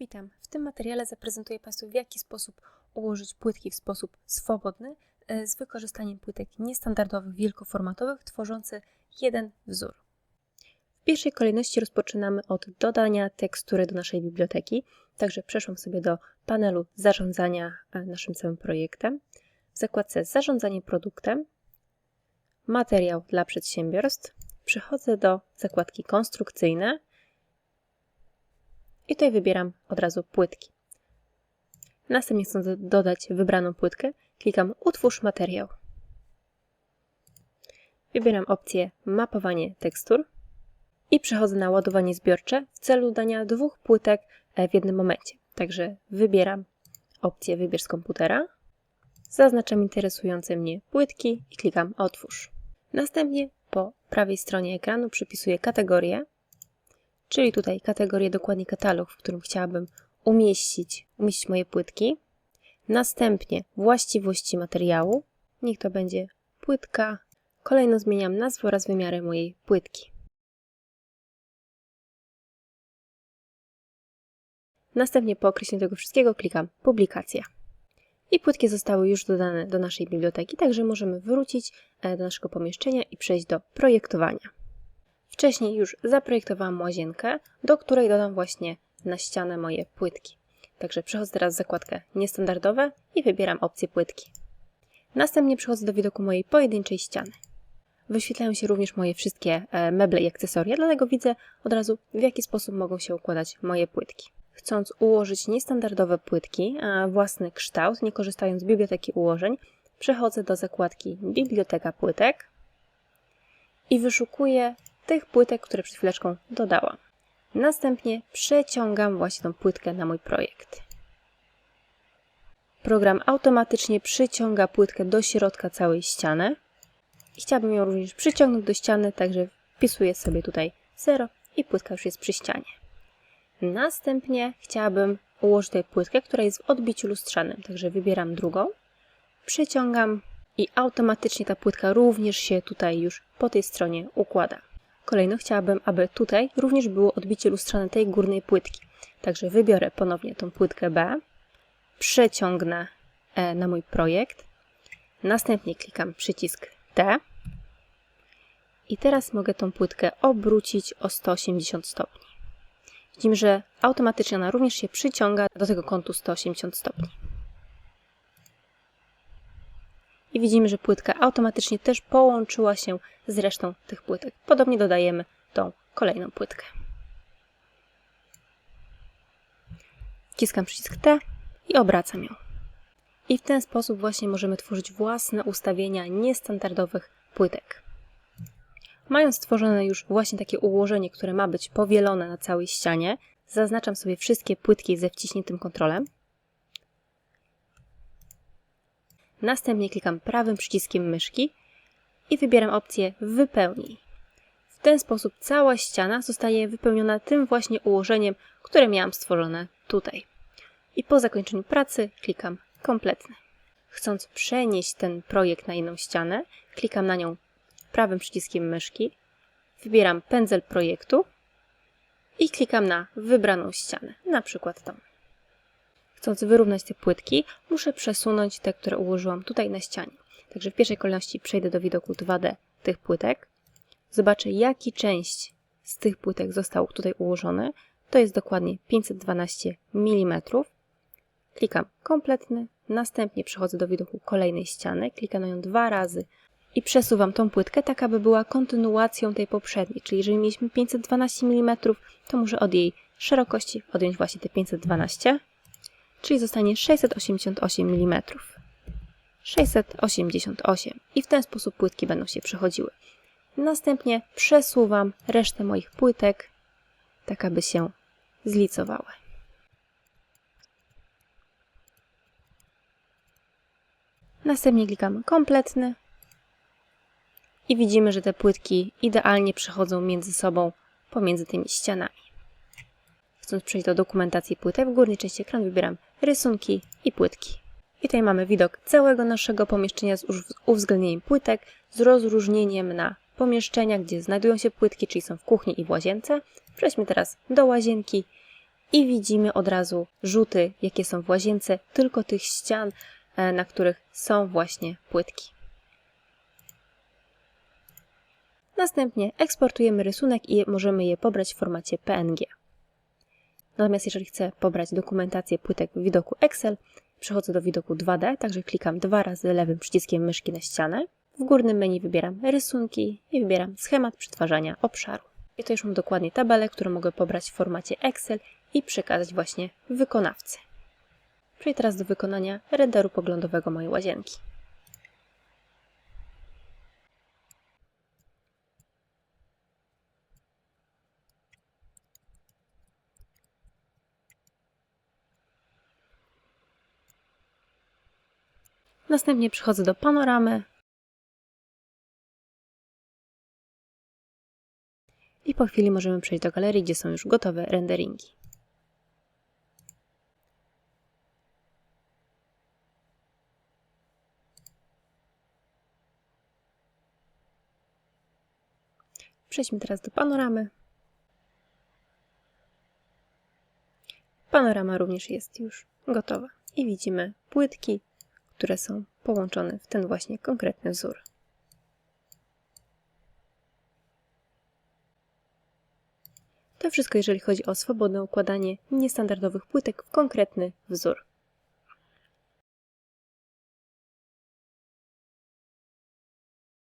Witam. W tym materiale zaprezentuję Państwu, w jaki sposób ułożyć płytki w sposób swobodny e, z wykorzystaniem płytek niestandardowych, wielkoformatowych, tworzący jeden wzór. W pierwszej kolejności rozpoczynamy od dodania tekstury do naszej biblioteki. Także przeszłam sobie do panelu zarządzania e, naszym całym projektem. W zakładce Zarządzanie produktem, Materiał dla przedsiębiorstw. Przechodzę do zakładki Konstrukcyjne i tutaj wybieram od razu płytki. Następnie chcąc dodać wybraną płytkę, klikam Utwórz materiał. Wybieram opcję Mapowanie tekstur i przechodzę na ładowanie zbiorcze w celu dania dwóch płytek w jednym momencie. Także wybieram opcję Wybierz z komputera, zaznaczam interesujące mnie płytki i klikam Otwórz. Następnie po prawej stronie ekranu przypisuję kategorię czyli tutaj kategorię dokładnie katalog, w którym chciałabym umieścić, umieścić moje płytki. Następnie właściwości materiału, niech to będzie płytka. Kolejno zmieniam nazwę oraz wymiary mojej płytki. Następnie po określeniu tego wszystkiego klikam Publikacja. I płytki zostały już dodane do naszej biblioteki, także możemy wrócić e, do naszego pomieszczenia i przejść do projektowania. Wcześniej już zaprojektowałam łazienkę, do której dodam właśnie na ścianę moje płytki. Także przechodzę teraz w zakładkę niestandardowe i wybieram opcję płytki. Następnie przechodzę do widoku mojej pojedynczej ściany. Wyświetlają się również moje wszystkie e, meble i akcesoria, dlatego widzę od razu w jaki sposób mogą się układać moje płytki. Chcąc ułożyć niestandardowe płytki, a własny kształt, nie korzystając z biblioteki ułożeń, przechodzę do zakładki Biblioteka płytek i wyszukuję tych płytek, które przed chwileczką dodałam. Następnie przeciągam właśnie tą płytkę na mój projekt. Program automatycznie przyciąga płytkę do środka całej ściany. Chciałabym ją również przyciągnąć do ściany, także wpisuję sobie tutaj 0 i płytka już jest przy ścianie. Następnie chciałabym ułożyć tutaj płytkę, która jest w odbiciu lustrzanym, także wybieram drugą, przeciągam i automatycznie ta płytka również się tutaj już po tej stronie układa. Kolejno chciałabym, aby tutaj również było odbicie lustrzane tej górnej płytki. Także wybiorę ponownie tą płytkę B, przeciągnę E na mój projekt, następnie klikam przycisk T i teraz mogę tą płytkę obrócić o 180 stopni. Widzimy, że automatycznie ona również się przyciąga do tego kątu 180 stopni. I widzimy, że płytka automatycznie też połączyła się z resztą tych płytek. Podobnie dodajemy tą kolejną płytkę. Wciskam przycisk T i obracam ją. I w ten sposób właśnie możemy tworzyć własne ustawienia niestandardowych płytek. Mając stworzone już właśnie takie ułożenie, które ma być powielone na całej ścianie, zaznaczam sobie wszystkie płytki ze wciśniętym kontrolem Następnie klikam prawym przyciskiem myszki i wybieram opcję Wypełnij. W ten sposób cała ściana zostaje wypełniona tym właśnie ułożeniem, które miałam stworzone tutaj. I po zakończeniu pracy klikam Kompletny. Chcąc przenieść ten projekt na inną ścianę, klikam na nią prawym przyciskiem myszki, wybieram pędzel projektu i klikam na wybraną ścianę, na przykład tą. Chcąc wyrównać te płytki, muszę przesunąć te, które ułożyłam tutaj na ścianie. Także w pierwszej kolejności przejdę do widoku 2D tych płytek. Zobaczę, jaki część z tych płytek został tutaj ułożony. To jest dokładnie 512 mm. Klikam kompletny, następnie przechodzę do widoku kolejnej ściany, klikam na nią dwa razy i przesuwam tą płytkę tak, aby była kontynuacją tej poprzedniej. Czyli jeżeli mieliśmy 512 mm, to muszę od jej szerokości odjąć właśnie te 512 czyli zostanie 688 mm. 688 i w ten sposób płytki będą się przechodziły. Następnie przesuwam resztę moich płytek, tak aby się zlicowały. Następnie klikam kompletny i widzimy, że te płytki idealnie przechodzą między sobą pomiędzy tymi ścianami. Chcąc przejść do dokumentacji płytek, w górnej części ekranu wybieram rysunki i płytki. I tutaj mamy widok całego naszego pomieszczenia z uwzględnieniem płytek, z rozróżnieniem na pomieszczenia, gdzie znajdują się płytki, czyli są w kuchni i w łazience. Przejdźmy teraz do łazienki i widzimy od razu rzuty, jakie są w łazience, tylko tych ścian, e, na których są właśnie płytki. Następnie eksportujemy rysunek i możemy je pobrać w formacie PNG. Natomiast jeżeli chcę pobrać dokumentację płytek w widoku Excel, przechodzę do widoku 2D, także klikam dwa razy lewym przyciskiem myszki na ścianę. W górnym menu wybieram rysunki i wybieram schemat przetwarzania obszaru. I to już mam dokładnie tabelę, którą mogę pobrać w formacie Excel i przekazać właśnie wykonawcy. Przejdź teraz do wykonania renderu poglądowego mojej łazienki. Następnie przechodzę do panoramy i po chwili możemy przejść do galerii, gdzie są już gotowe renderingi. Przejdźmy teraz do panoramy. Panorama również jest już gotowa i widzimy płytki, które są połączone w ten właśnie konkretny wzór. To wszystko, jeżeli chodzi o swobodne układanie niestandardowych płytek w konkretny wzór.